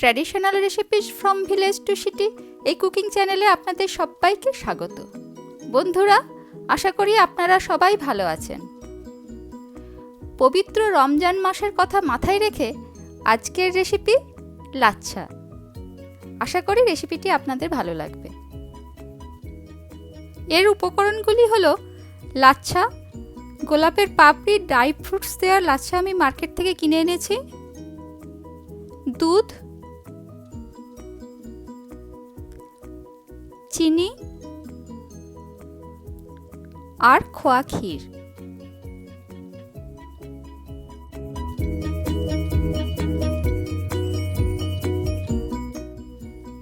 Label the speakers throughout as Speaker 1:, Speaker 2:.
Speaker 1: Traditional recipes from village to city এই cooking চ্যানেলে আপনাদের সবাইকে স্বাগত। বন্ধুরা, আশা করি আপনারা সবাই ভালো আছেন। পবিত্র রমজান মাসের কথা মাথায় রেখে আজকের রেসিপি লাচ্ছা। আশা করি রেসিপিটি আপনাদের ভালো লাগবে। এর উপকরণগুলি হলো লাচ্ছা, গোলাপের পাপড়ি ড্রাই ফ্রুটস দেওয়ার লাচ্ছা আমি মার্কেট থেকে কিনে এনেছি, দুধ চিনি আর খোয়া ক্ষীর।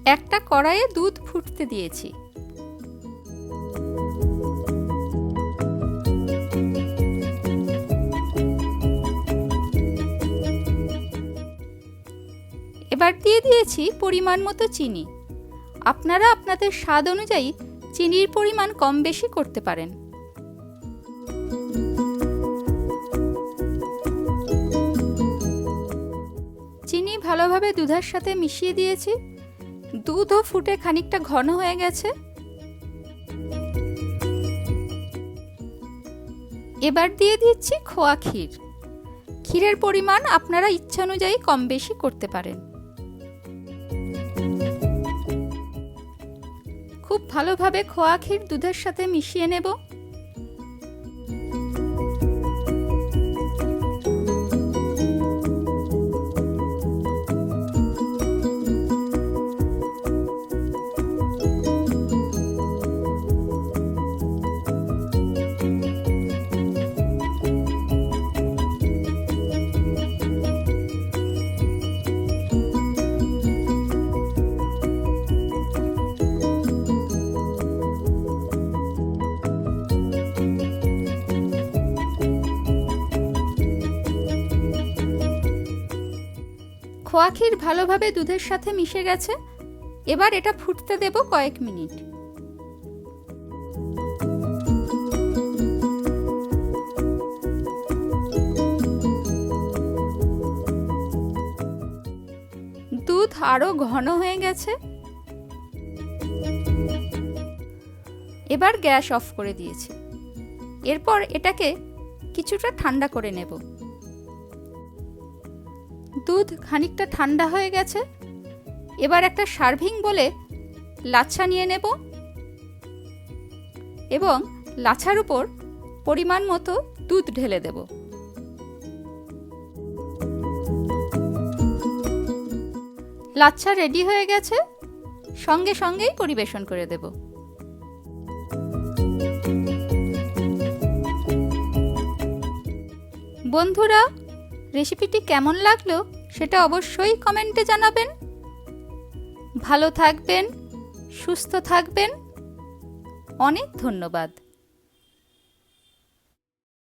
Speaker 1: একটা কড়াইয়ে দুধ ফুটতে দিয়েছি। এবার দিয়ে দিয়েছি পরিমাণ মতো চিনি। আপনারা আপনাদের স্বাদ অনুযায়ী চিনির পরিমাণ কম বেশি করতে পারেন। চিনি ভালোভাবে দুধের সাথে মিশিয়ে দিয়েছি। দুধও ফুটে খানিকটা ঘন হয়ে গেছে। এবার দিয়ে দিচ্ছি খোয়া ক্ষীর। ক্ষীরের পরিমাণ আপনারা ইচ্ছা অনুযায়ী কম বেশি করতে পারেন। খুব ভালোভাবে খোয়া ক্ষীর দুধের সাথে মিশিয়ে নেব। খোয়া ক্ষীর ভালোভাবে দুধের সাথে মিশে গেছে। এবার এটা ফুটতে দেব কয়েক মিনিট। দুধ আরও ঘন হয়ে গেছে। এবার গ্যাস অফ করে দিয়েছি। এরপর এটাকে কিছুটা ঠান্ডা করে নেব। দুধ খানিকটা ঠান্ডা হয়ে গেছে। এবার একটা সার্ভিং বলে লাচ্ছা নিয়ে নেব। এবং লাচ্ছার উপর পরিমাণ মতো দুধ ঢেলে দেব। লাচ্ছা রেডি হয়ে গেছে। সঙ্গে সঙ্গেই পরিবেশন করে দেব। বন্ধুরা রেসিপিটি কেমন লাগল সেটা অবশ্যই কমেন্টে জানাবেন। ভালো থাকবেন সুস্থ থাকবেন। অনেক ধন্যবাদ।